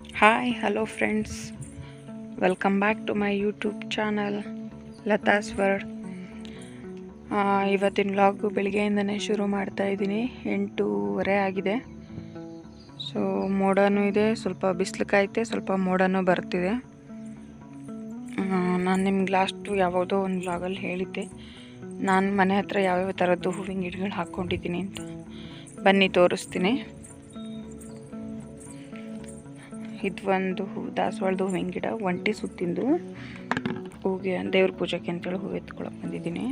Hi hello friends welcome back to my YouTube channel Latha's world ಇವತ್ತಿನ vlog ಬೆಳಿಗ್ಗೆಯಿಂದನೇ ಶುರು ಮಾಡ್ತಾ ಇದ್ದೀನಿ. ಎಂಟೂವರೆ ಆಗಿದೆ. ಸೊ ಮೋಡನೂ ಇದೆ, ಸ್ವಲ್ಪ ಬಿಸಿಲು ಕಾಯ್ತೆ ಸ್ವಲ್ಪ ಮೋಡನೂ ಬರ್ತಿದೆ. ನಾನು ನಿಮ್ಗೆ ಲಾಸ್ಟು ಯಾವುದೋ ಒಂದು ವ್ಲಾಗಲ್ಲಿ ಹೇಳಿದ್ದೆ. ನಾನು ಮನೆ ಹತ್ರ ಯಾವ್ಯಾವ ಥರದ್ದು ಹೂವಿನ ಗಿಡಗಳು ಹಾಕ್ಕೊಂಡಿದ್ದೀನಿ ಅಂತ. ಬನ್ನಿ ತೋರಿಸ್ತೀನಿ. ಇದು ಒಂದು ಹೂ ದಾಸವಾಳದ ಹೂವಿನ ಗಿಡ, ಒಂಟಿ ಸುತ್ತಿಂದು ಹೂಗೆ ದೇವ್ರ ಪೂಜೆಗೆ ಅಂತೇಳಿ ಹೂವು ಎತ್ಕೊಳಕ್ಕೆ ಬಂದಿದ್ದೀನಿ.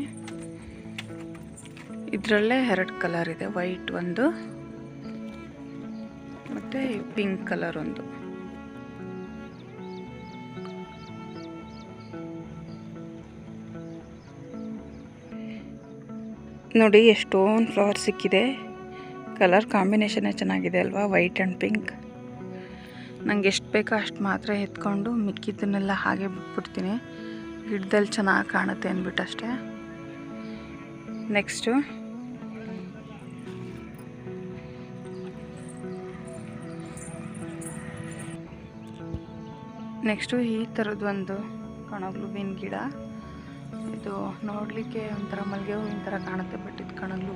ಇದರಲ್ಲೇ ಎರಡು ಕಲರ್ ಇದೆ, ವೈಟ್ ಒಂದು ಮತ್ತು ಪಿಂಕ್ ಕಲರ್ ಒಂದು. ನೋಡಿ ಎಷ್ಟೊಂದು ಫ್ಲವರ್ ಸಿಕ್ಕಿದೆ. ಕಲರ್ ಕಾಂಬಿನೇಷನೇ ಚೆನ್ನಾಗಿದೆ ಅಲ್ವಾ, ವೈಟ್ ಆ್ಯಂಡ್ ಪಿಂಕ್. ನಂಗೆ ಎಷ್ಟು ಬೇಕೋ ಅಷ್ಟು ಮಾತ್ರ ಎತ್ಕೊಂಡು ಮಿಕ್ಕಿದ್ದನ್ನೆಲ್ಲ ಹಾಗೆ ಬಿಟ್ಬಿಡ್ತೀನಿ. ಗಿಡದಲ್ಲಿ ಚೆನ್ನಾಗಿ ಕಾಣುತ್ತೆ ಅಂದ್ಬಿಟ್ಟು ಅಷ್ಟೇ ನೆಕ್ಸ್ಟು ನೆಕ್ಸ್ಟು ಈ ಥರದ್ದೊಂದು ಕಣಗ್ಲುವಿನ ಗಿಡ. ಇದು ನೋಡಲಿಕ್ಕೆ ಒಂಥರ ಮಲ್ಲಿಗೆ ಹೂವಿನ ಥರ ಕಾಣುತ್ತೆ, ಬಟ್ ಇದು ಕಣಗ್ಲು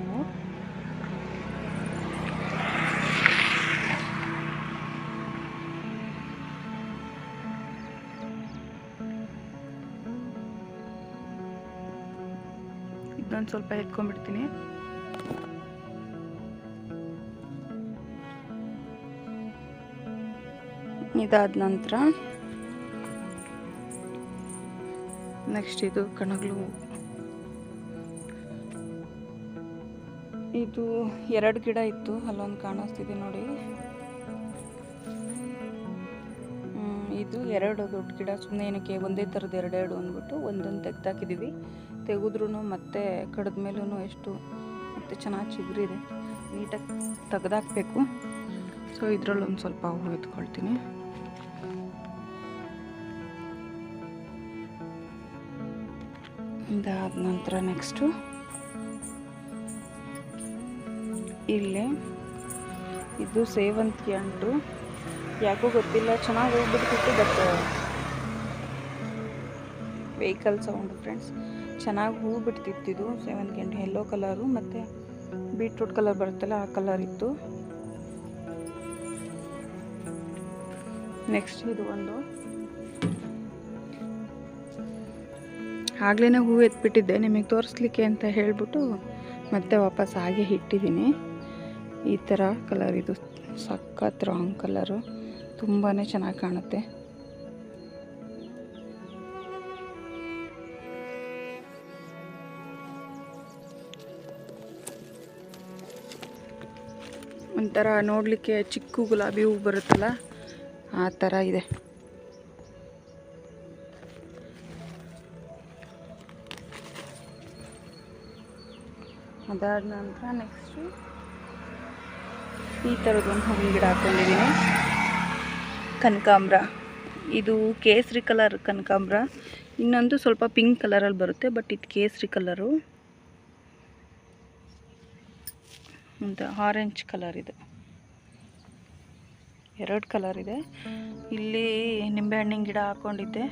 ಇದೊಂದು ಸ್ವಲ್ಪ ಎತ್ಕೊಂಡ್ಬಿಡ್ತೀನಿ. ಇದಾದ ನಂತರ ನೆಕ್ಸ್ಟ್ ಇದು ಕಣಗಳು. ಇದು ಎರಡು ಗಿಡ ಇತ್ತು, ಅಲ್ಲೊಂದು ಕಾಣಿಸ್ತಿದೆ ನೋಡಿ. ಇದು ಎರಡು ದೊಡ್ಡ ಗಿಡ ಸುಮ್ಮನೆ ಏನಕ್ಕೆ ಒಂದೇ ಥರದ್ದು ಎರಡೆರಡು ಅಂದ್ಬಿಟ್ಟು ಒಂದೊಂದು ತೆಗ್ದಾಕಿದ್ದೀವಿ ತೆಗೆದ್ರೂ ಮತ್ತೆ ಕಡ್ದ ಮೇಲೂ ಎಷ್ಟು ಮತ್ತೆ ಚೆನ್ನಾಗಿ ಚಿಗುರಿದೆ. ನೀಟಾಗಿ ತೆಗೆದಾಕ್ಬೇಕು. ಸೊ ಇದರಲ್ಲಿ ಒಂದು ಸ್ವಲ್ಪ ಹೂವು ಎತ್ಕೊಳ್ತೀನಿ. ಇದಾದ ನಂತರ ನೆಕ್ಸ್ಟು ಇಲ್ಲಿ ಇದು ಸೇವಂತಿಗೆ ಅಂಟು. ಯಾಕೋ ಗೊತ್ತಿಲ್ಲ, ಚೆನ್ನಾಗಿ ಹೋಗ್ಬಿಡ್ತಿತ್ತು, ಬಟ್, ವೆಹಿಕಲ್ ಸೌಂಡ್, ಫ್ರೆಂಡ್ಸ್. ಚೆನ್ನಾಗಿ ಹೂ ಬಿಡ್ತಿತ್ತು ಸೇವಂತಿಗೆ ಹಣ್ಣು ಯೆಲ್ಲೋ ಕಲರು ಮತ್ತು ಬೀಟ್ರೂಟ್ ಕಲರ್ ಬರುತ್ತಲ್ಲ, ಆ ಕಲರ್ ಇತ್ತು. ನೆಕ್ಸ್ಟ್ ಇದು ಒಂದು. ಆಗ್ಲೇ ಹೂ ಎತ್ಬಿಟ್ಟಿದ್ದೆ. ನಿಮಗೆ ತೋರಿಸ್ಲಿಕ್ಕೆ ಅಂತ ಹೇಳಿಬಿಟ್ಟು ಮತ್ತೆ ವಾಪಸ್ ಹಾಗೆ ಇಟ್ಟಿದ್ದೀನಿ. ಈ ಥರ ಕಲರ್ ಇದು. ಸಖತ್ ರಾಂಗ್ ಕಲರು ತುಂಬಾ ಚೆನ್ನಾಗಿ ಕಾಣುತ್ತೆ. ಒಂಥರ ನೋಡಲಿಕ್ಕೆ ಚಿಕ್ಕ ಗುಲಾಬಿ ಹೂ ಬರುತ್ತಲ್ಲ, ಆ ಥರ ಇದೆ. ಅದಾದ ನಂತರ ನೆಕ್ಸ್ಟು ಈ ಥರದೊಂದು ಹೂವಿನ ಗಿಡ ಹಾಕ್ಕೊಂಡಿದ್ದೀನಿ ಕನಕಾಂಬ್ರ. ಇದು ಕೇಸರಿ ಕಲರ್ ಕನಕಾಂಬ್ರ. ಇನ್ನೊಂದು ಸ್ವಲ್ಪ ಪಿಂಕ್ ಕಲರಲ್ಲಿ ಬರುತ್ತೆ ಬಟ್ ಇದು ಕೇಸರಿ ಕಲರು ಅಂತ ಆರೆಂಜ್ ಕಲರ್ ಇದೆ. ಎರಡು ಕಲರ್ ಇದೆ. ಇಲ್ಲಿ ನಿಂಬೆಹಣ್ಣಿನ ಗಿಡ ಹಾಕೊಂಡಿದ್ದೆ.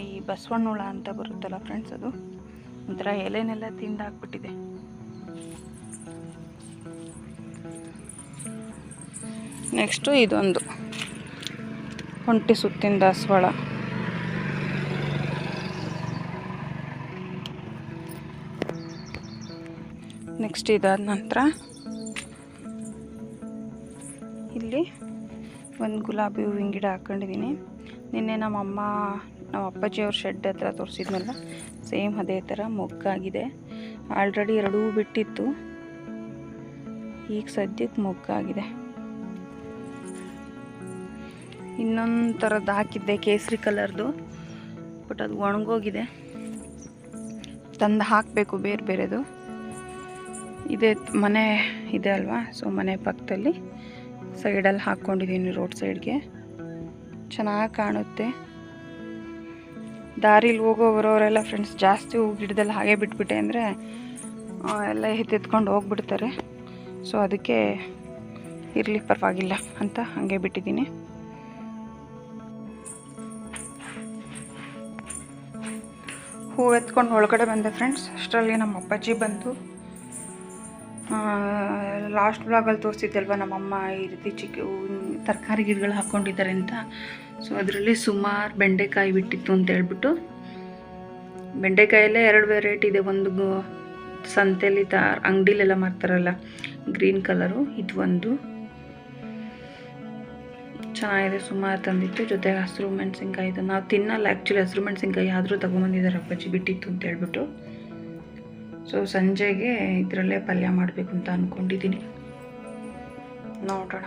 ಈ ಬಸವಣ್ಣ ಹುಳ ಅಂತ ಬರುತ್ತಲ್ಲ ಫ್ರೆಂಡ್ಸ್ ಅದು. ಒಂಥರ ಎಲೆನೆಲ್ಲ ತಿಂದು ಹಾಕ್ಬಿಟ್ಟಿದೆ. ನೆಕ್ಸ್ಟು ಇದೊಂದು. ಒಂಟಿ ಸುತ್ತಿನ ದಾಸವಾಳ. ನೆಕ್ಸ್ಟ್ ಇದಾದ ನಂತರ ಇಲ್ಲಿ ಒಂದು ಗುಲಾಬಿ ಹೂವಿನ ಗಿಡ ಹಾಕ್ಕೊಂಡಿದ್ದೀನಿ ನಿನ್ನೆ ನಮ್ಮಮ್ಮ, ನಮ್ಮ ಅಪ್ಪಾಜಿಯವ್ರ ಶೆಡ್ ಹತ್ರ ತೋರಿಸಿದ್ನಲ್ಲ ಸೇಮ್ ಅದೇ ಥರ ಮೊಗ್ಗಾಗಿದೆ. ಆಲ್ರೆಡಿ ಎರಡು ಬಿಟ್ಟಿತ್ತು. ಈಗ ಸದ್ಯಕ್ಕೆ ಮೊಗ್ಗಾಗಿದೆ. ಇನ್ನೊಂದು ಥರದ್ದು ಹಾಕಿದ್ದೆ, ಕೇಸರಿ ಕಲರ್ದು ಬಟ್ ಅದು ಒಣಗೋಗಿದೆ. ತಂದು ಹಾಕಬೇಕು ಬೇರೆ ಬೇರೆದು. ಇದೇ ಮನೆ ಇದೆ ಅಲ್ವಾ? ಸೊ ಮನೆ ಪಕ್ಕದಲ್ಲಿ. ಸೈಡಲ್ಲಿ ಹಾಕ್ಕೊಂಡಿದ್ದೀನಿ ರೋಡ್ ಸೈಡ್ಗೆ ಚೆನ್ನಾಗಿ ಕಾಣುತ್ತೆ. ದಾರಿಲಿ ಹೋಗೋ ಬರೋರೆಲ್ಲ ಫ್ರೆಂಡ್ಸ್ ಜಾಸ್ತಿ ಹೂ ಗಿಡದಲ್ಲಿ ಹಾಗೆ ಬಿಟ್ಬಿಟ್ಟೆ ಅಂದರೆ ಎಲ್ಲ ಎತ್ತೆತ್ಕೊಂಡು ಹೋಗ್ಬಿಡ್ತಾರೆ. ಸೊ ಅದಕ್ಕೆ ಇರಲಿ ಪರವಾಗಿಲ್ಲ ಅಂತ ಹಾಗೆ ಬಿಟ್ಟಿದ್ದೀನಿ. ಹೂ ಎತ್ಕೊಂಡು ಒಳಗಡೆ ಬಂದೆ ಫ್ರೆಂಡ್ಸ್ ಅಷ್ಟರಲ್ಲಿ ನಮ್ಮ ಅಪ್ಪಾಜಿ ಬಂದು ಲಾಸ್ಟ್ ಬ್ಲಾಗಲ್ಲಿ ತೋರಿಸಿದ್ದಲ್ವ ನಮ್ಮಮ್ಮ ಈ ರೀತಿ ಚಿಕ್ಕ ತರಕಾರಿ ಗಿಡಗಳು ಹಾಕ್ಕೊಂಡಿದ್ದಾರೆ ಅಂತ. ಸೊ ಅದರಲ್ಲಿ ಸುಮಾರು ಬೆಂಡೆಕಾಯಿ ಬಿಟ್ಟಿತ್ತು ಅಂತ ಹೇಳ್ಬಿಟ್ಟು. ಬೆಂಡೆಕಾಯಲ್ಲೇ ಎರಡು ವೆರೈಟಿ ಇದೆ. ಒಂದು ಸಂತೆಯಲ್ಲಿ ತ ಅಂಗಡಿಲೆಲ್ಲ ಮಾರ್ತಾರಲ್ಲ ಗ್ರೀನ್ ಕಲರು ಇದು ಒಂದು. ಚೆನ್ನಾಗಿದೆ. ಸುಮಾರು ತಂದಿತ್ತು. ಜೊತೆಗೆ ಹಸಿರು ಮೆಣಸಿನ್ಕಾಯಿ ಇದು. ನಾವು ತಿನ್ನಲ್ಲ ಆ್ಯಕ್ಚುಲಿ ಹಸಿರು ಮೆಣಸಿನ್ಕಾಯಿ ಆದರೂ ತೊಗೊಂಬಂದಿದ್ದಾರೆ ಅಪ್ಪಾಜಿ. ಬಿಟ್ಟಿತ್ತು ಅಂತ ಹೇಳ್ಬಿಟ್ಟು. ಸೊ ಸಂಜೆಗೆ ಇದರಲ್ಲೇ ಪಲ್ಯ ಮಾಡಬೇಕು ಅಂತ ಅಂದ್ಕೊಂಡಿದ್ದೀನಿ ನೋಡೋಣ.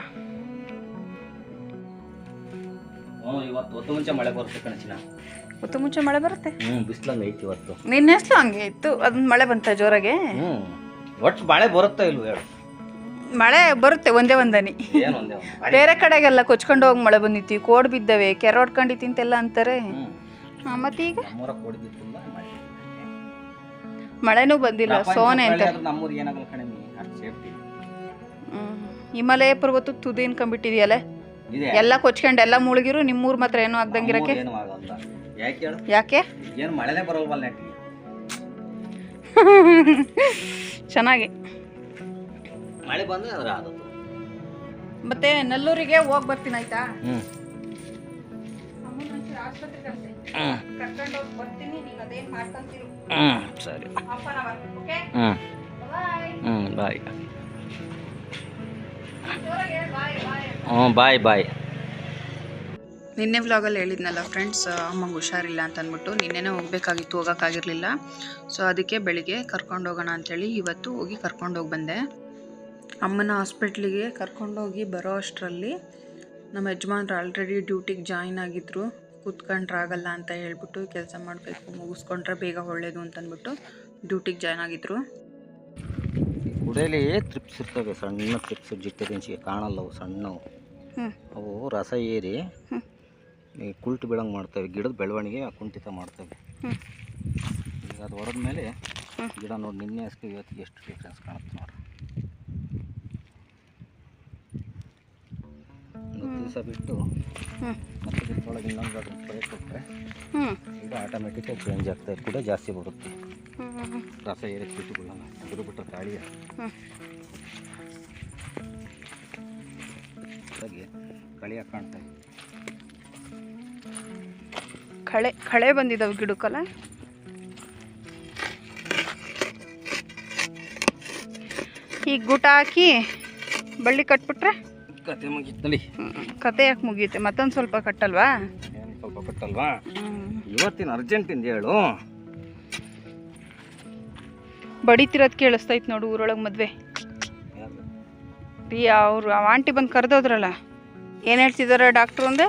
ಹೊತ್ತು ಮುಂಚೆ ಮಳೆ ಬರುತ್ತೆ ಕಣಚಿನ ಹೊತ್ತು ಮಳೆ ಬರುತ್ತೆ? ಹ್ಞೂ ಬಿಸಿಲಂಗೆ ಐತಿ ಇವತ್ತು. ನಿನ್ನೆ ಹೆಸ್ಲು ಹಂಗೆ ಇತ್ತು. ಅದನ್ನ ಮಳೆ ಬಂತ ಜೋರಾಗೆ? ಒಟ್ಟು ಮಳೆ ಬರುತ್ತಾ ಇಲ್ವ ಹೇಳು. ಮಳೆ ಬರುತ್ತೆ ಒಂದೇ ಒಂದನಿ. ಏನು ಒಂದೇ ಒಂದು. ಮಳೆ. ಬೇರೆ ಕಡೆಗೆಲ್ಲ ಕೊಚ್ಕೊಂಡು ಹೋಗಿ ಮಳೆ ಬಂದಿತ್ತು. ಕೋಡ್ ಬಿದ್ದವೆ ಕೆರೆ ಹೊಡ್ಕೊಂಡಿತ್ತು ಅಂತೆಲ್ಲ ಅಂತಾರೆ ಮತ್ತೀಗ? ಆ, ಮಳೆನೂ ಬಂದಿಲ್ಲ ಸೋನೆ ಅಂತ. ನಮ್ಮೂರು ಏನಾಗಲ್ಲ ಕಣಮಿ ಅಷ್ಟು ಸೇಫ್ಟಿ ಹಿಮಾಲಯ ಪರ್ವತ ತುದಿ ಅನ್ಕೊಂಡ್ಬಿಟ್ಟಿದ್ಯಲ್ಲ? ಇದೆ. ಎಲ್ಲ ಕೊಚ್ಕೊಂಡು ಎಲ್ಲ ಮುಳುಗಿರು ನಿಮ್ಮೂರು ಮಾತ್ರ ಏನೂ ಆಗ್ದಂಗಿರಕ್ಕೆ? ಏನು ಆಗಲ್ಲ. ಯಾಕೆ ಹೇಳು? ಯಾಕೆ? ಏನು ಮಳೆನೇ ಬರೋಲ್ವಲ್ಲ ನೆಟ್ಟಿಗೆ? ಚೆನ್ನಾಗಿ. ಮಳೆ ಬಂದ್ರೆ ಅದ್ರ ಆದದ್ದು. ಮತ್ತೆ ನೆಲ್ಲೂರಿಗೆ ಹೋಗಿ ಬರ್ತೀನಿ ಆಯ್ತಾ? ಆಸ್ಪತ್ರೆ ಕರ್ಕೊಂಡು ಹೋಗಿ ಬರ್ತೀನಿ ನೀವು ಅದೇನು ಮಾಡ್ಕೊಂತೀರು. ಹ್ಞೂ ಸರಿ. ಓಕೆ ಹ್ಞೂ ಬಾಯ್ ಹ್ಞೂ ಬಾಯ್ ಬಾಯ್ ಬಾಯ್ ಹ್ಞೂ ಬಾಯ್ ಬಾಯ್ ನಿನ್ನೆ ವ್ಲಾಗಲ್ಲಿ ಹೇಳಿದ್ನಲ್ಲ ಫ್ರೆಂಡ್ಸ್ ಅಮ್ಮಂಗೆ ಹುಷಾರಿಲ್ಲ ಅಂತ ಅಂದ್ಬಿಟ್ಟು ನಿನ್ನೆನೇ ಹೋಗ್ಬೇಕಾಗಿತ್ತು ಹೋಗೋಕ್ಕಾಗಿರಲಿಲ್ಲ. ಸೊ ಅದಕ್ಕೆ ಬೆಳಿಗ್ಗೆ ಕರ್ಕೊಂಡು ಹೋಗೋಣ ಅಂಥೇಳಿ ಇವತ್ತು ಹೋಗಿ ಕರ್ಕೊಂಡು ಹೋಗಿ ಬಂದೆ. ಅಮ್ಮನ ಹಾಸ್ಪಿಟ್ಲಿಗೆ ಕರ್ಕೊಂಡೋಗಿ ಬರೋ ಅಷ್ಟರಲ್ಲಿ ನಮ್ಮ ಯಜಮಾನ್ರು ಆಲ್ರೆಡಿ ಡ್ಯೂಟಿಗೆ ಜಾಯಿನ್ ಆಗಿದ್ದರು ಕೂತ್ಕೊಂಡ್ರಾಗಲ್ಲ ಅಂತ ಹೇಳ್ಬಿಟ್ಟು ಕೆಲಸ ಮಾಡಬೇಕು ಮುಗಿಸ್ಕೊಂಡ್ರೆ ಬೇಗ ಒಳ್ಳೇದು ಅಂತಂದ್ಬಿಟ್ಟು ಡ್ಯೂಟಿಗೆ ಜಾಯ್ನ್ ಆಗಿದ್ರು. ಕುಡಿಯಲಿ ತ್ರಿಪ್ಸ್ ಇರ್ತವೆ ಸಣ್ಣ ತ್ರಿಪ್ಸ್ ಜಿಟ್ಟದಿಂಚಿಗೆ ಕಾಣಲ್ಲ ಅವು ಸಣ್ಣವು. ಅವು ರಸ ಏರಿ ಕುಲ್ಟು ಈ ಕುಲ್ಟ್ ಬೀಳಂಗೆ ಮಾಡ್ತವೆ ಗಿಡದ ಬೆಳವಣಿಗೆ ಕುಂಠಿತ ಮಾಡ್ತವೆ. ಈಗ ಅದು ಹೊಡೆದ ಮೇಲೆ ಗಿಡ ನೋಡಿ ನಿನ್ನೆ ಅಷ್ಟು ಇವತ್ತಿಗೆ ಎಷ್ಟು ಡಿಫ್ರೆನ್ಸ್ ಕಾಣುತ್ತೆ ನೋಡ್ರಿ. ದಿವಸ ಬಿಟ್ಟು ಹ್ಞೂ ಮತ್ತೆ ದಿವಸದೊಳಗೆ ಇನ್ನೊಂದು ಸ್ಪ್ರೇ ಕೊಟ್ಟರೆ ಗಿಡ ಆಟೋಮೆಟಿಕಾಗಿ ಚೇಂಜ್ ಆಗ್ತದೆ ಕೂಡ ಜಾಸ್ತಿ ಬರುತ್ತೆ. ರಸ ಏರಿ ಬಿಟ್ಟುಕೊಳ್ಳಲ್ಲ ಅದ್ರ ಬಿಟ್ಟರೆ ಗಾಳಿಯ. ಕಳೆಯ ಕಾಣ್ತಾ ಕಳೆ ಕಳೆ ಬಂದಿದ್ದಾವೆ ಗಿಡಕ್ಕಲ್ಲ? ಈಗ ಗುಟ ಹಾಕಿ ಬಳ್ಳಿ ಕಟ್ಬಿಟ್ರೆ? ಕತೆ ಮುಗಿತ್ತಲ್ಲಿ ಹ್ಮ್, ಕತೆ ಯಾಕೆ ಮುಗಿಯುತ್ತೆ ಮತ್ತೊಂದು ಸ್ವಲ್ಪ ಕಟ್ಟಲ್ವಾ? ಏನು ಸ್ವಲ್ಪ ಕಟ್ಟಲ್ವಾ. ಇವತ್ತಿನ ಅರ್ಜೆಂಟಿಂದ ಹೇಳು. ಬಡಿತಿರೋದು ಕೇಳಿಸ್ತೈತೆ ನೋಡು ಊರೊಳಗೆ ಮದುವೆ. ರೀ ಅವ್ರು ಆ ಆಂಟಿ ಬಂದು ಕರೆದೋದ್ರಲ್ಲ? ಏನು ಹೇಳ್ತಿದ್ದಾರೆ ಡಾಕ್ಟ್ರು ಒಂದೆ?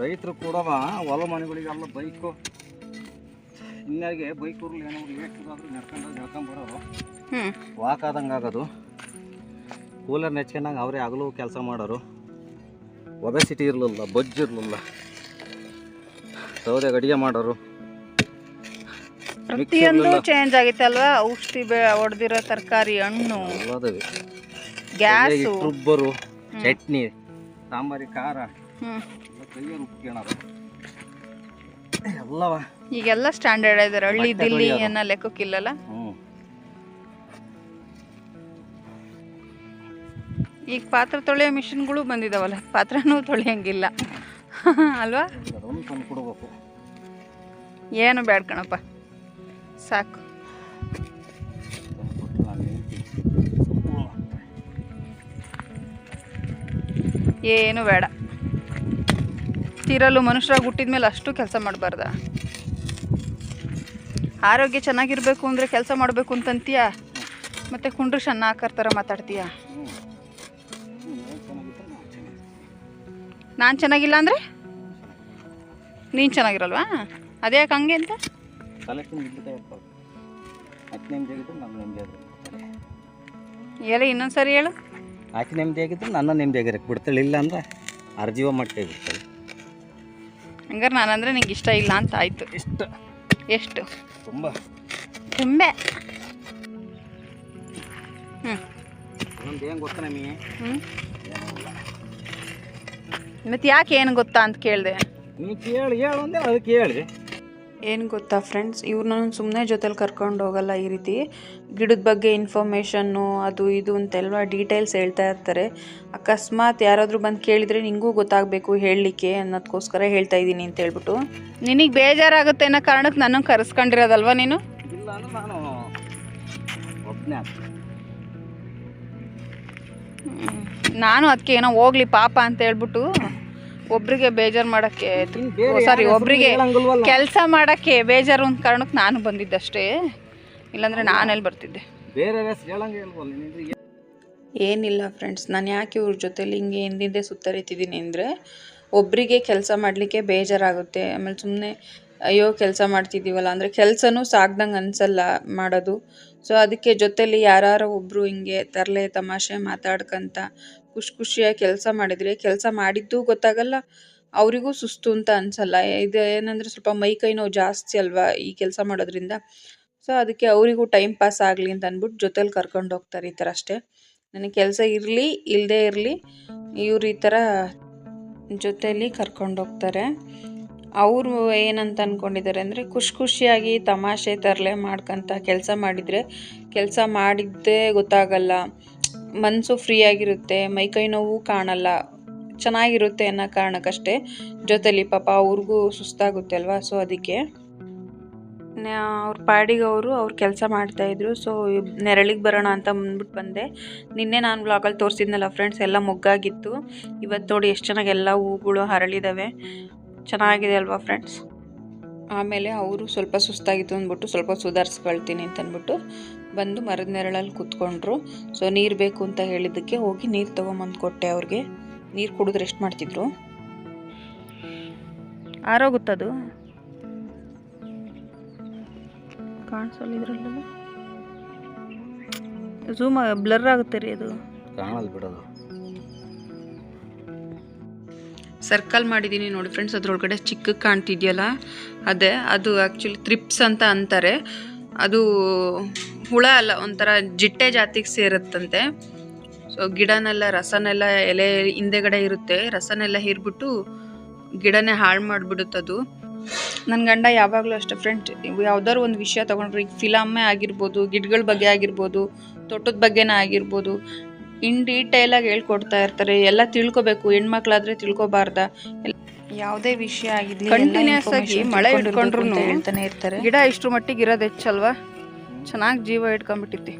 ರೈತರು ಕೂಡ ಹೊಲ ಮನೆಗಳಿಗೆಲ್ಲ ಬೈಕು. ಇನ್ನಾಗೆ ಬೈಕ್ ಊರ್ಲಿ ಏನೋ ಲೇಟಾದ್ರೂ ನಡ್ಕೊಂಡು ನಡ್ಕೊಂಡು ಬರೋರು. ಹ್ಞೂ ವಾಕ್ ಆದಂಗೆ ಆಗೋದು. ಕೂಲರ್ ನೆಚ್ಕೊಂಡಂಗೆ ಅವರೇ ಆಗಲೂ ಕೆಲಸ ಮಾಡೋರು. ಒಬೆಸಿಟಿ ಇರಲಿಲ್ಲ ಬೊಜ್ಜು ಇರಲಿಲ್ಲ. ಸೌದೆಗೆ ಅಡುಗೆ ಮಾಡೋರು. ಪ್ರತಿಯೊಂದು ಚೇಂಜ್ ಆಗೈತೆ ಅಲ್ವಾ ಔಷಧಿ ಬೆ ಹೊಡೆದಿರೋ ತರಕಾರಿ ಹಣ್ಣು. ಗ್ಯಾಸ್. ರುಬ್ಬರು ಚಟ್ನಿ ಸಾಂಬಾರಿ ಖಾರ. ಕೈಯಲ್ಲಿ ಎಲ್ಲವ. ಈಗೆಲ್ಲ ಸ್ಟ್ಯಾಂಡರ್ಡ್ ಇದಾರೆ ಹಳ್ಳಿ ದಿಲ್ಲಿ ಏನ ಅನ್ನೋ ಲೆಕ್ಕಕ್ಕಿಲ್ಲಲ್ಲ? ಈಗ ಪಾತ್ರೆ ತೊಳೆಯೋ ಮಿಷಿನ್ಗಳು ಬಂದಿದಾವಲ್ಲ, ಪಾತ್ರನೂ ತೊಳೆಯಂಗಿಲ್ಲ. ಅಲ್ವಾ? ಏನು ಬೇಡ ಕಣಪ್ಪ. ಸಾಕು. ಏನು ಬೇಡ ತೀರಲು ಮನುಷ್ಯರಾಗಿ ಹುಟ್ಟಿದ ಮೇಲೆ ಅಷ್ಟು ಕೆಲಸ ಮಾಡಬಾರ್ದ? ಆರೋಗ್ಯ ಚೆನ್ನಾಗಿರಬೇಕು ಅಂದರೆ ಕೆಲಸ ಮಾಡಬೇಕು ಅಂತಂತೀಯ ಮತ್ತು ಕುಂಡ್ರು ಚೆನ್ನಾಗಿ ಥರ ಮಾತಾಡ್ತೀಯ? ನಾನು ಚೆನ್ನಾಗಿಲ್ಲ ಅಂದರೆ? ನೀನು ಚೆನ್ನಾಗಿರಲ್ವಾ? ಅದೇ ಯಾಕೆ ಹಂಗೆ ಅಂತ? ಹೇಳಿ ಇನ್ನೊಂದು ಸರಿ ಹೇಳು ಆಕೆ ನೆಮ್ಮದಿ ಆಗಿದ್ರೆ ನನ್ನ ನೆಮ್ಮದಿ ಆಗಿರಕ್ಕೆ ಬಿಡ್ತಾಳೆ. ಇಲ್ಲ ಅಂದ್ರೆ ಅರ್ಜೀವ ಮಟ್ಟೆ ಬಿಡ್ತಾಳೆ ಹಂಗಾರೆ ನಾನಂದರೆ ನಿಂಗೆ ಇಷ್ಟ ಇಲ್ಲ ಅಂತ ಆಯಿತು. ಇಷ್ಟ. ಎಷ್ಟು? ತುಂಬ. ತುಂಬೆ. ಹ್ಞೂ ಏನು ಗೊತ್ತಾ ನಮಗೆ? ಹ್ಞೂ ಮತ್ತು ಯಾಕೆ ಏನು ಗೊತ್ತಾ ಅಂತ ಕೇಳಿದೆ. ನೀ ಕೇಳಿ ಹೇಳು ಅಂದೆ ಅದಕ್ಕೆ ಹೇಳಿ. ಏನು ಗೊತ್ತಾ ಫ್ರೆಂಡ್ಸ್ ಇವ್ರನ್ನ ಸುಮ್ಮನೆ ಜೊತೆಲಿ ಕರ್ಕೊಂಡು ಹೋಗಲ್ಲ ಈ ರೀತಿ. ಗಿಡದ ಬಗ್ಗೆ ಇನ್ಫಾರ್ಮೇಷನ್ನು ಅದು ಇದು ಅಂತೆಲ್ಲ ಡೀಟೇಲ್ಸ್ ಹೇಳ್ತಾ ಇರ್ತಾರೆ. ಅಕಸ್ಮಾತ್ ಯಾರಾದರೂ ಬಂದು ಕೇಳಿದರೆ ನಿಂಗೂ ಗೊತ್ತಾಗಬೇಕು ಹೇಳಲಿಕ್ಕೆ ಅನ್ನೋದಕ್ಕೋಸ್ಕರ ಹೇಳ್ತಾ ಇದ್ದೀನಿ ಅಂತ ಹೇಳ್ಬಿಟ್ಟು. ನಿನಗೆ ಬೇಜಾರಾಗುತ್ತೆ ಅನ್ನೋ ಕಾರಣಕ್ಕೆ ನಾನು ಕರೆಸ್ಕೊಂಡಿರೋದಲ್ವ ನೀನು? ಇಲ್ಲ ಅಂದ್ರೆ ನಾನು ಒಬ್ಬನೇ ನಾನು ಅದಕ್ಕೆ ಏನೋ ಹೋಗ್ಲಿ ಪಾಪ ಅಂತ ಹೇಳ್ಬಿಟ್ಟು ಒಬ್ರಿಗೆ ಬೇಜಾರು ಮಾಡಕ್ಕೆ ಸಾರಿ ಒಬ್ರಿಗೆ ಕೆಲಸ ಮಾಡಕ್ಕೆ ಬೇಜಾರು ಅಂತ ಕಾರಣಕ್ಕೆ ನಾನು ಬಂದಿದ್ದಷ್ಟೇ. ಇಲ್ಲಾಂದ್ರೆ ನಾನೆಲ್ಲಿ ಬರ್ತಿದ್ದೆ. ಏನಿಲ್ಲ ಫ್ರೆಂಡ್ಸ್ ನಾನು ಯಾಕೆ ಇವ್ರ ಜೊತೆಲಿ ಹಿಂಗೆ ಹಿಂದಿಂದೆ ಸುತ್ತರಿತಿದ್ದೀನಿ ಅಂದರೆ ಒಬ್ಬರಿಗೆ ಕೆಲಸ ಮಾಡಲಿಕ್ಕೆ ಬೇಜಾರಾಗುತ್ತೆ. ಆಮೇಲೆ ಸುಮ್ಮನೆ ಅಯ್ಯೋ ಕೆಲಸ ಮಾಡ್ತಿದ್ದೀವಲ್ಲ ಅಂದರೆ ಕೆಲಸನೂ ಸಾಕ್ದಂಗೆ ಅನಿಸಲ್ಲ ಮಾಡೋದು. ಸೊ ಅದಕ್ಕೆ ಜೊತೆಲಿ ಯಾರು ಒಬ್ಬರು ಹಿಂಗೆ ತರಲೆ ತಮಾಷೆ ಮಾತಾಡ್ಕೊಂತ ಖುಷಿ ಖುಷಿಯಾಗಿ ಕೆಲಸ ಮಾಡಿದರೆ, ಕೆಲಸ ಮಾಡಿದ್ದು ಗೊತ್ತಾಗಲ್ಲ, ಅವರಿಗೂ ಸುಸ್ತು ಅಂತ ಅನ್ಸಲ್ಲ. ಇದು ಏನಂದರೆ ಸ್ವಲ್ಪ ಮೈ ಕೈ ನೋವು ಜಾಸ್ತಿ ಅಲ್ವಾ ಈ ಕೆಲಸ ಮಾಡೋದ್ರಿಂದ. ಸೊ ಅದಕ್ಕೆ ಅವರಿಗೂ ಟೈಮ್ ಪಾಸ್ ಆಗಲಿ ಅಂತ ಅಂದ್ಬಿಟ್ಟು ಜೊತೇಲಿ ಕರ್ಕೊಂಡು ಹೋಗ್ತಾರೆ ಈ ಥರ ಅಷ್ಟೇ. ನನಗೆ ಕೆಲಸ ಇರಲಿ ಇಲ್ಲದೇ ಇರಲಿ, ಇವ್ರು ಈ ಥರ ಜೊತೇಲಿ ಕರ್ಕೊಂಡು ಹೋಗ್ತಾರೆ. ಅವರು ಏನಂತ ಅಂದ್ಕೊಂಡಿದ್ದಾರೆ ಅಂದರೆ ಖುಷಿ ಖುಷಿಯಾಗಿ ತಮಾಷೆ ತರಲೆ ಮಾಡ್ಕೊಂತ ಕೆಲಸ ಮಾಡಿದರೆ, ಕೆಲಸ ಮಾಡಿದ್ದೇ ಗೊತ್ತಾಗಲ್ಲ. ಮನಸ್ಸು ಫ್ರೀಯಾಗಿರುತ್ತೆ ಮೈಕೈ ನೋವು ಕಾಣಲ್ಲ, ಚೆನ್ನಾಗಿರುತ್ತೆ ಅನ್ನೋ ಕಾರಣಕ್ಕಷ್ಟೇ ಜೊತೆಲಿ ಪಾಪ ಅವ್ರಿಗೂ ಸುಸ್ತಾಗುತ್ತೆ ಅಲ್ವಾ? ಸೊ ಅದಕ್ಕೆ ಅವ್ರ ಪಾಡಿಗೆ ಅವರು ಅವ್ರು ಕೆಲಸ ಮಾಡ್ತಾಯಿದ್ರು ಸೊ ನೆರಳಿಗೆ ಬರೋಣ ಅಂತ ಬಂದ್ಬಿಟ್ಟು ಬಂದೆ. ನಿನ್ನೆ ನಾನು ಬ್ಲಾಗಲ್ಲಿ ತೋರಿಸಿದ್ನಲ್ಲ ಫ್ರೆಂಡ್ಸ್ ಎಲ್ಲ ಮೊಗ್ಗಾಗಿತ್ತು. ಇವತ್ತು ನೋಡಿ ಎಷ್ಟು ಚೆನ್ನಾಗಿ ಎಲ್ಲ ಹೂಗಳು ಹರಳಿದ್ದಾವೆ ಚೆನ್ನಾಗಿದೆ ಅಲ್ವಾ ಫ್ರೆಂಡ್ಸ್ ಆಮೇಲೆ ಅವರು ಸ್ವಲ್ಪ ಸುಸ್ತಾಗಿತ್ತು ಅಂದ್ಬಿಟ್ಟು ಸ್ವಲ್ಪ ಸುಧಾರಿಸ್ಕೊಳ್ತೀನಿ ಅಂತ ಅಂದ್ಬಿಟ್ಟು ಬಂದು ಮರದ ನೆರಳಲ್ಲಿ ಕೂತ್ಕೊಂಡ್ರು. ಸೊ ನೀರು ಬೇಕು ಅಂತ ಹೇಳಿದ್ದಕ್ಕೆ ಹೋಗಿ ನೀರು ತೊಗೊಂಬಂದು ಕೊಟ್ಟೆ ಅವ್ರಿಗೆ. ನೀರು ಕುಡಿದ್ರೆ ರೆಸ್ಟ್ ಮಾಡ್ತಿದ್ರು? ಆರೋಗುತ್ತದು. ಕಾಣಿಸಲ್ಲ ಇದ್ರಲ್ಲ ಝೂಮ್ ಬ್ಲರ್ ಆಗುತ್ತೆ ರೀ ಅದು. ಕಾಣಲ್ ಬಿಡೋದು. ಸರ್ಕಲ್ ಮಾಡಿದ್ದೀನಿ ನೋಡಿ ಫ್ರೆಂಡ್ಸ್ ಅದ್ರೊಳಗಡೆ ಚಿಕ್ಕ ಕಾಣ್ತಿದೆಯಲ್ಲ? ಅದೇ ಅದು ಆ್ಯಕ್ಚುಲಿ ತ್ರಿಪ್ಸ್ ಅಂತ ಅಂತಾರೆ. ಅದು ಹುಳ ಅಲ್ಲ, ಒಂಥರ ಜಿಟ್ಟೆ ಜಾತಿಗೆ ಸೇರುತ್ತಂತೆ. ಸೊ ಗಿಡನೆಲ್ಲ, ರಸನೆಲ್ಲ ಎಲೆ ಹಿಂದೆಗಡೆ ಇರುತ್ತೆ. ರಸನೆಲ್ಲ ಹೀರ್ಬಿಟ್ಟು ಗಿಡನೇ ಹಾಳು ಮಾಡಿಬಿಡುತ್ತದು ನನ್ನ ಗಂಡ ಯಾವಾಗಲೂ ಅಷ್ಟೇ ಫ್ರೆಂಡ್ ಯಾವ್ದಾದ್ರು ಒಂದು ವಿಷಯ ತೊಗೊಂಡ್ರೆ, ಈಗ ಫಿಲಮ್ಮೇ ಆಗಿರ್ಬೋದು, ಗಿಡಗಳ ಬಗ್ಗೆ ಆಗಿರ್ಬೋದು, ತೋಟದ ಬಗ್ಗೆನೇ ಆಗಿರ್ಬೋದು, ಇನ್ ಡೀಟೇಲಾಗಿ ಹೇಳ್ಕೊಡ್ತಾ ಇರ್ತಾರೆ. ಎಲ್ಲ ತಿಳ್ಕೊಬೇಕು, ಹೆಣ್ಮಕ್ಳಾದರೆ ತಿಳ್ಕೊಬಾರ್ದ. ಯಾವುದೇ ವಿಷಯ ಆಗಿರಲಿ ಕಂಟಿನ್ಯೂಸ್ ಆಗಿ ಮಳೆ ಹಿಡ್ಕೊಂಡ್ರು ಹೇಳ್ತಾನೆ ಇರ್ತಾರೆ. ಗಿಡ ಇಷ್ಟ್ರ ಮಟ್ಟಿಗೆ ಇರೋದು ಹೆಚ್ಚಲ್ವಾ? ಚೆನ್ನಾಗಿ ಜೀವ ಇಟ್ಕೊಂಡ್ಬಿಟ್ಟಿತ್ತು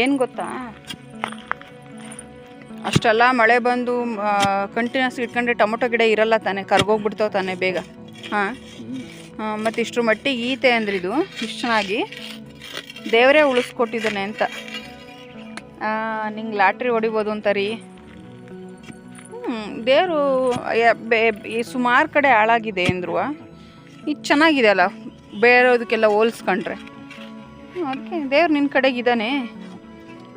ಏನು ಗೊತ್ತಾ? ಅಷ್ಟೆಲ್ಲ ಮಳೆ ಬಂದು ಕಂಟಿನ್ಯೂಸ್ ಇಟ್ಕೊಂಡ್ರೆ ಟೊಮೊಟೊ ಗಿಡ ಇರಲ್ಲ ತಾನೆ ಕರ್ಗೋಗ್ಬಿಡ್ತಾವೆ ತಾನೆ ಬೇಗ. ಹಾಂ? ಮತ್ತು ಇಷ್ಟ್ರ ಮಟ್ಟಿಗೆ ಈತೆ ಅಂದ್ರೆ ಇದು ಇಷ್ಟು ಚೆನ್ನಾಗಿ ದೇವರೇ ಉಳಿಸ್ಕೊಟ್ಟಿದ್ದಾನೆ ಅಂತ. ನಿಂಗೆ ಲಾಟ್ರಿ ಹೊಡಿಬೋದು ಅಂತಾರೀ ಹ್ಞೂ ದೇವರು ಈ ಸುಮಾರು ಕಡೆ ಹಾಳಾಗಿದೆ ಅಂದ್ರು ಇದು ಚೆನ್ನಾಗಿದೆ ಅಲ್ಲ ಬೇರೆದಕ್ಕೆಲ್ಲ ಹೋಲ್ಸ್ಕೊಂಡ್ರೆ. ಅದಕ್ಕೆ ದೇವ್ರು ನಿನ್ನ ಕಡೆಗಿದ್ದಾನೆ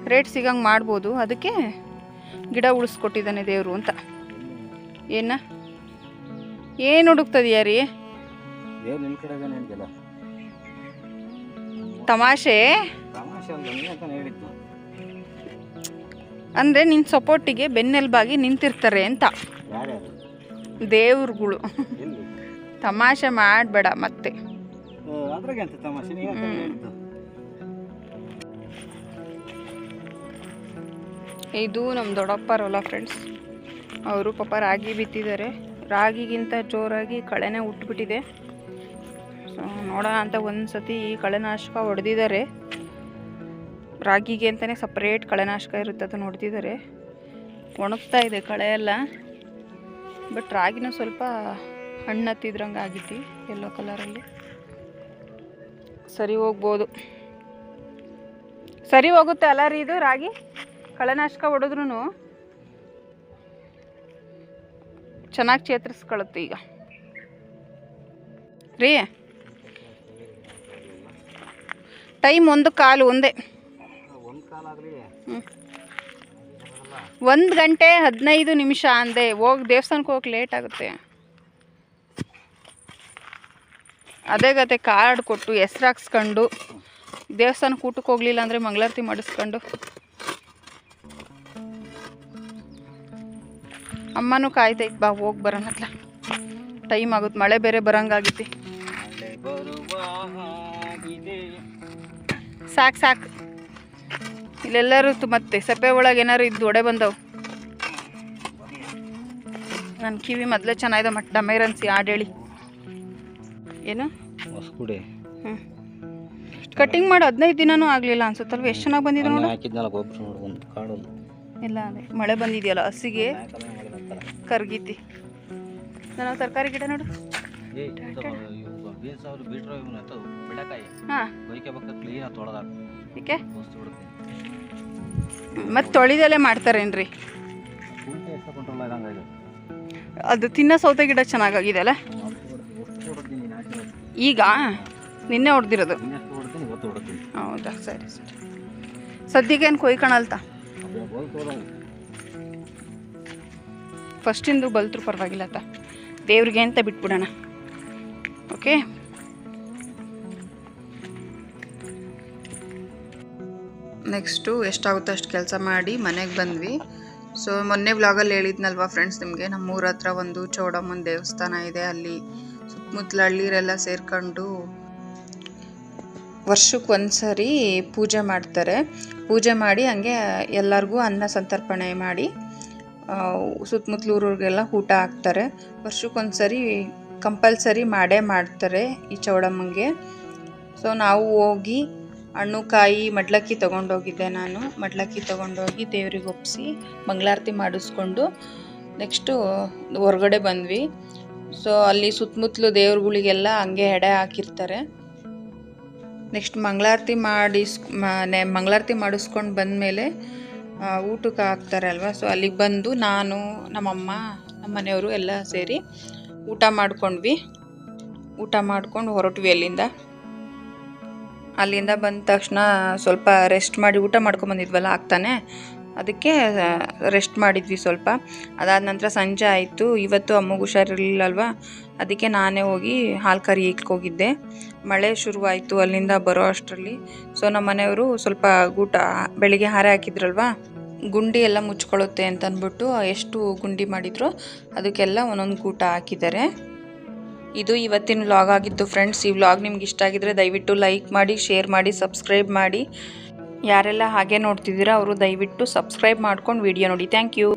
ರೇಟ್ ಸಿಗಂಗೆ ಮಾಡ್ಬೋದು ಅದಕ್ಕೆ ಗಿಡ ಉಳಿಸ್ಕೊಟ್ಟಿದ್ದಾನೆ ದೇವರು ಅಂತ. ಏನ? ಏನು ಹುಡುಕ್ತದೀಯ ರೀ? ತಮಾಷೆ? ಅಂದರೆ ನಿನ್ನ ಸಪೋರ್ಟಿಗೆ ಬೆನ್ನೆಲುಬಾಗಿ ನಿಂತಿರ್ತಾರೆ ಅಂತ. ದೇವ್ರುಗಳು. ತಮಾಷೆ ಮಾಡಬೇಡ ಮತ್ತೆ. ಇದು ನಮ್ಮ ದೊಡ್ಡಪ್ಪರಲ್ಲ ಫ್ರೆಂಡ್ಸ್ ಅವರು ಪಾಪ ರಾಗಿ ಬಿತ್ತಿದ್ದಾರೆ. ರಾಗಿಗಿಂತ ಜೋರಾಗಿ ಕಳೆನೇ ಹುಟ್ಟುಬಿಟ್ಟಿದೆ ಸೊ ನೋಡೋಣ ಅಂತ ಒಂದು ಸತಿ ಕಳೆನಾಶಕ ಹೊಡೆದಿದ್ದಾರೆ. ರಾಗಿಗೆ ಅಂತಲೇ ಸಪ್ರೇಟ್ ಕಳೆನಾಶಕ ಇರುತ್ತೆ ಅದು ನೋಡ್ತಿದ್ದಾರೆ ಒಣಗ್ತಾ ಇದೆ ಕಳೆ ಎಲ್ಲ. ಬಟ್ ರಾಗಿನೂ ಸ್ವಲ್ಪ ಹಣ್ಣು ಹತ್ತಿದ್ರಂಗೆ ಆಗಿತ್ತು ಎಲ್ಲೋ ಕಲರಲ್ಲಿ ಸರಿ ಹೋಗ್ಬೋದು. ಸರಿ ಹೋಗುತ್ತೆ ಅಲ್ಲ ರೀ ಇದು ರಾಗಿ? ಕಳೆನಾಶಕ ಹೊಡೆದ್ರೂ ಚೆನ್ನಾಗಿ ಚೇತರಿಸ್ಕೊಳ್ಳುತ್ತೆ ಈಗ. ರೀ? ಟೈಮ್ ಒಂದು ಕಾಲು, ಒಂದೇ. ಒಂದು ಗಂಟೆ ಹದಿನೈದು ನಿಮಿಷ ಅಂದೆ. ಹೋಗಿ ದೇವಸ್ಥಾನಕ್ಕೆ ಹೋಗಿ ಲೇಟ್ ಆಗುತ್ತೆ. ಅದೇ ಗತೆ ಕಾರ್ಡ್ ಕೊಟ್ಟು ಹೆಸ್ರು ಹಾಕ್ಸ್ಕೊಂಡು ದೇವಸ್ಥಾನಕ್ಕೆ ಊಟಕ್ಕೆ ಹೋಗಲಿಲ್ಲ ಅಂದರೆ ಮಂಗಳಾರತಿ ಮಾಡಿಸ್ಕೊಂಡು. ಅಮ್ಮನೂ ಕಾಯ್ತೈತೆ ಬಾ ಹೋಗಿ ಬರೋಣತ್ಲ ಟೈಮ್ ಆಗುತ್ತೆ ಮಳೆ ಬೇರೆ ಬರೋಂಗಾಗಿತ್ತು ಸಾಕು ಸಾಕು. ಇಲ್ಲೆಲ್ಲರೂ ಮತ್ತೆ ಸಪ್ಪೆ ಒಳಗೆ ಏನಾರು ಇದ್ದು ಒಡೆ ಬಂದವು. ನನ್ನ ಕಿವಿ ಮೊದಲೇ ಚೆನ್ನಾಗಿದೆ ಮಟ್ಟ ಡಮೇರನ್ಸಿ ಆಡೇಳಿ. ಏನು? ಹ್ಞೂ ಕಟಿಂಗ್ ಮಾಡಿ ಹದಿನೈದು ದಿನನೂ ಆಗಲಿಲ್ಲ ಅನ್ಸುತ್ತಲ್ವ? ಎಷ್ಟು ಚೆನ್ನಾಗಿ ಬಂದಿದೆ ನೋಡು. ಇಲ್ಲ ಅದೇ. ಮಳೆ ಬಂದಿದೆಯಲ್ಲ ಹಸಿಗೆ ಕರ್ಗಿತಿ. ನಾನು ತರಕಾರಿ ಗಿಡ ನೋಡು. ಹಾಂ. ಮತ್ತೆ ತೊಳಿದಲ್ಲೇ ಮಾಡ್ತಾರೇನ್ರಿ? ಅದು ತಿನ್ನೋ ಸೌತೆ ಗಿಡ ಚೆನ್ನಾಗಾಗಿದೆ ಅಲ್ಲ ಈಗ ನಿನ್ನೆ ಹೊಡೆದಿರೋದು? ಹೌದಾ, ಸರಿ ಸರಿ. ಸದ್ಯಕ್ಕೇನು ಕೊಯ್ಕೊಳಲ್ತ ಅದೇ ಬೋಲ್ ತೋದಂಗೆ ಫಸ್ಟಿಂದು ಬಲ್ತರು ಪರವಾಗಿಲ್ಲ ತ ದೇವ್ರಿಗೆ ಅಂತ ಬಿಟ್ಬಿಡೋಣ. ಓಕೆ? ನೆಕ್ಸ್ಟು ಎಷ್ಟಾಗುತ್ತೋ ಅಷ್ಟು ಕೆಲಸ ಮಾಡಿ ಮನೆಗೆ ಬಂದ್ವಿ. ಸೊ ಮೊನ್ನೆ ವ್ಲಾಗಲ್ಲಿ ಹೇಳಿದ್ನಲ್ವ ಫ್ರೆಂಡ್ಸ್ ನಿಮಗೆ? ನಮ್ಮೂರ ಹತ್ರ ಒಂದು ಚೌಡಮ್ಮನ ದೇವಸ್ಥಾನ ಇದೆ ಅಲ್ಲಿ. ಸುತ್ತಮುತ್ತಲ ಹಳ್ಳಿರೆಲ್ಲ ಸೇರ್ಕೊಂಡು ವರ್ಷಕ್ಕೆ ಒಂದ್ಸರಿ ಪೂಜೆ ಮಾಡ್ತಾರೆ. ಪೂಜೆ ಮಾಡಿ ಹಂಗೆ ಎಲ್ಲರಿಗೂ ಅನ್ನ ಸಂತರ್ಪಣೆ ಮಾಡಿ ಸುತ್ತಮುತ್ತಲ ಊರವ್ರಿಗೆಲ್ಲ ಊಟ ಹಾಕ್ತಾರೆ. ವರ್ಷಕ್ಕೊಂದ್ಸರಿ ಕಂಪಲ್ಸರಿ ಮಾಡೇ ಮಾಡ್ತಾರೆ ಈ ಚೌಡಮ್ಮಂಗೆ. ಸೊ ನಾವು ಹೋಗಿ ಹಣ್ಣು, ಕಾಯಿ, ಮಡ್ಲಕ್ಕಿ ತೊಗೊಂಡೋಗಿದ್ದೆ ನಾನು. ಮಡ್ಲಕ್ಕಿ ತೊಗೊಂಡೋಗಿ ದೇವ್ರಿಗೆ ಒಪ್ಪಿಸಿ ಮಂಗಳಾರತಿ ಮಾಡಿಸ್ಕೊಂಡು ನೆಕ್ಸ್ಟು ಹೊರಗಡೆ ಬಂದ್ವಿ. ಸೊ ಅಲ್ಲಿ ಸುತ್ತಮುತ್ತಲು ದೇವ್ರುಗಳಿಗೆಲ್ಲ ಹಂಗೆ ಎಡೆ ಹಾಕಿರ್ತಾರೆ. ನೆಕ್ಸ್ಟ್ ಮಂಗಳಾರತಿ ಮಾಡಿಸ್ ಮಂಗಳಾರತಿ ಮಾಡಿಸ್ಕೊಂಡು ಬಂದಮೇಲೆ ಊಟಕ್ಕೆ ಹಾಕ್ತಾರೆ ಅಲ್ವಾ? ಸೊ ಅಲ್ಲಿಗೆ ಬಂದು ನಾನು, ನಮ್ಮಮ್ಮ ನಮ್ಮ ಮನೆಯವರು ಎಲ್ಲ ಸೇರಿ ಊಟ ಮಾಡ್ಕೊಂಡ್ವಿ. ಊಟ ಮಾಡ್ಕೊಂಡು ಹೊರಟ್ವಿ ಅಲ್ಲಿಂದ. ಅಲ್ಲಿಂದ ಬಂದ ತಕ್ಷಣ ಸ್ವಲ್ಪ ರೆಸ್ಟ್ ಮಾಡಿ ಊಟ ಮಾಡ್ಕೊಂಬಂದಿದ್ವಲ್ಲ ಆಗ್ತಾನೆ. ಅದಕ್ಕೆ ರೆಸ್ಟ್ ಮಾಡಿದ್ವಿ ಸ್ವಲ್ಪ. ಅದಾದ ನಂತರ ಸಂಜೆ ಆಯಿತು. ಇವತ್ತು ಅಮ್ಮಗೆ ಹುಷಾರಿರಲಿಲ್ಲಲ್ವ? ಅದಕ್ಕೆ ನಾನೇ ಹೋಗಿ ಹಾಲು ಕರಿ ಹೋಗಿದ್ದೆ. ಮಳೆ ಶುರುವಾಯಿತು ಅಲ್ಲಿಂದ ಬರೋ ಅಷ್ಟರಲ್ಲಿ. ಸೊ ನಮ್ಮ ಮನೆಯವರು ಸ್ವಲ್ಪ ಗೂಟ ಬೆಳಿಗ್ಗೆ ಹಾರೆ ಹಾಕಿದ್ರಲ್ವ? ಗುಂಡಿ ಎಲ್ಲ ಮುಚ್ಕೊಳ್ಳುತ್ತೆ ಅಂತ ಅಂದ್ಬಿಟ್ಟು ಎಷ್ಟು ಗುಂಡಿ ಮಾಡಿದ್ರು ಅದಕ್ಕೆಲ್ಲ ಒಂದೊಂದು ಗೂಟ ಹಾಕಿದ್ದಾರೆ. ಇದು ಇವತ್ತಿನ ವ್ಲಾಗ್ ಆಗಿತ್ತು ಫ್ರೆಂಡ್ಸ್ ಈ ವ್ಲಾಗ್ ನಿಮ್ಗೆ ಇಷ್ಟ ಆಗಿದ್ರೆ ದಯವಿಟ್ಟು ಲೈಕ್ ಮಾಡಿ ಶೇರ್ ಮಾಡಿ ಸಬ್ಸ್ಕ್ರೈಬ್ ಮಾಡಿ. ಯಾರೆಲ್ಲ ಹಾಗೆ ನೋಡ್ತಿದ್ದೀರಾ, ಅವರು ದಯವಿಟ್ಟು ಸಬ್ಸ್ಕ್ರೈಬ್ ಮಾಡ್ಕೊಂಡು ವಿಡಿಯೋ ನೋಡಿ. Thank you